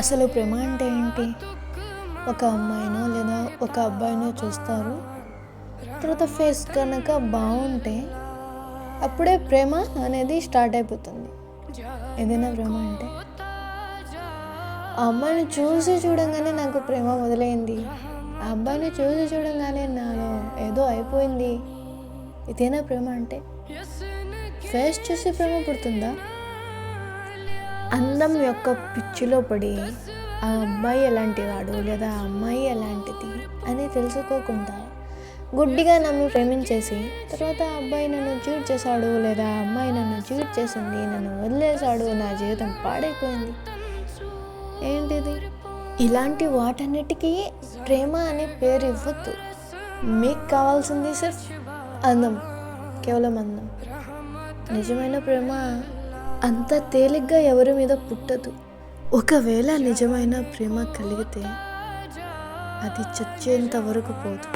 అసలు ప్రేమ అంటే ఏంటి? ఒక అమ్మాయినో లేదా ఒక అబ్బాయినో చూస్తారు. తర్వాత ఫేస్ కనుక బాగుంటే అప్పుడే ప్రేమ అనేది స్టార్ట్ అయిపోతుంది. ఏదైనా ప్రేమ అంటే? ఆ అమ్మాయిని చూసి చూడంగానే నాకు ప్రేమ మొదలైంది. ఆ అబ్బాయిని చూసి చూడంగానే నాలో ఏదో అయిపోయింది. ఇదేనా ప్రేమ అంటే? ఫేస్ చూసి ప్రేమ పుడుతుందా? అందం యొక్క పిచ్చిలో పడి ఆ అబ్బాయి ఎలాంటి వాడు లేదా ఆ అమ్మాయి ఎలాంటిది అని తెలుసుకోకుండా గుడ్డిగా నమ్మి ప్రేమించేసి తర్వాత ఆ అబ్బాయి నన్ను చీట్ చేశాడు లేదా ఆ అమ్మాయి నన్ను చీట్ చేసింది నన్ను వదిలేశాడు నా జీవితం పాడైపోయింది. ఏంటిది? ఇలాంటి వాటన్నిటికీ ప్రేమ అనే పేరు ఇవ్వద్దు. మీకు కావాల్సింది సిర్ఫ్ అందం కేవలం అందం. నిజమైన ప్రేమ అంత తేలిగ్గా ఎవరి మీద పుట్టదు. ఒకవేళ నిజమైన ప్రేమ కలిగితే అది చచ్చేంత వరకు పోదు.